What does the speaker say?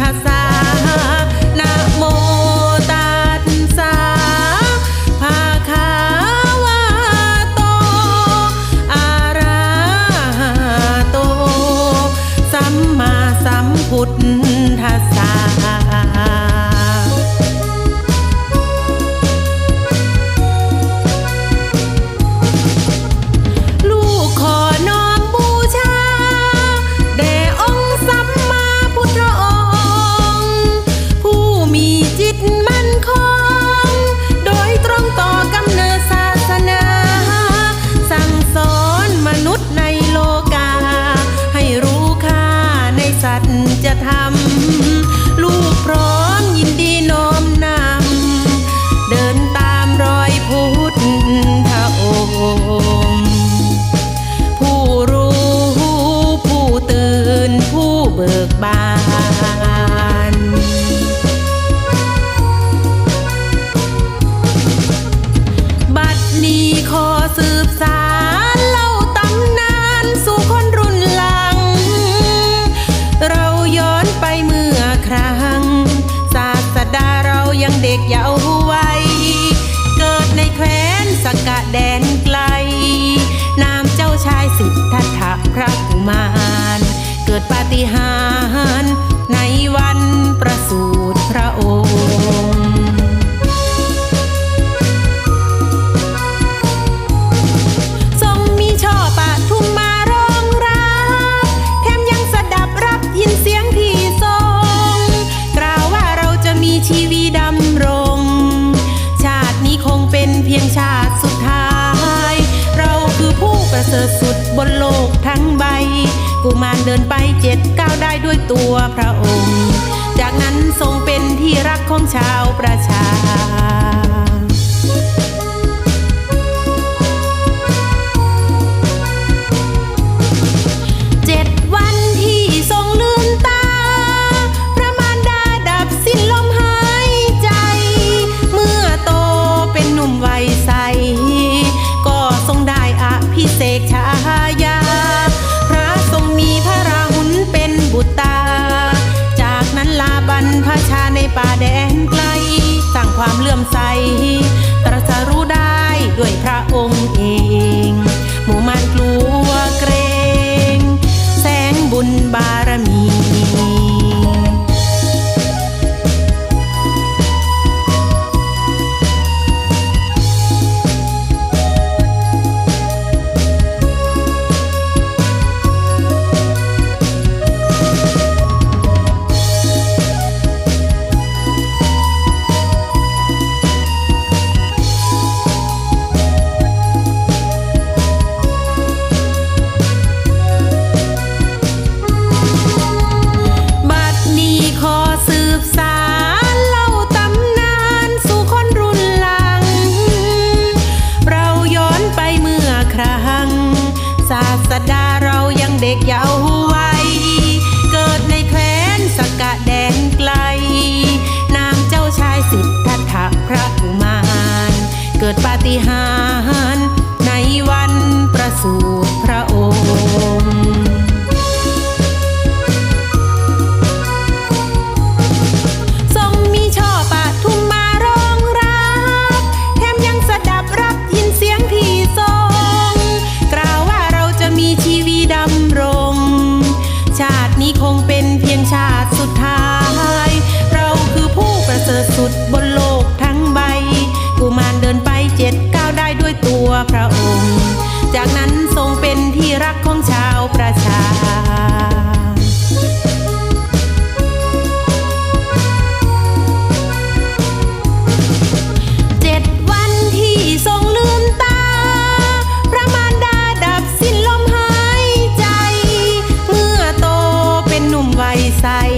ทสานะมตัสสะภาคาวะโตอะระโต สัมมาสัมพุทธ ik jou สุดบนโลกทั้งใบ กุมารเดินไปเจ็ดก้าวได้ด้วยตัวพระองค์ จากนั้นทรงเป็นที่รักของชาวประชา ป่าแดนไกลสร้างความเลื่อมใส ตรัสรู้ได้ด้วยพระองค์เอง sai, sai.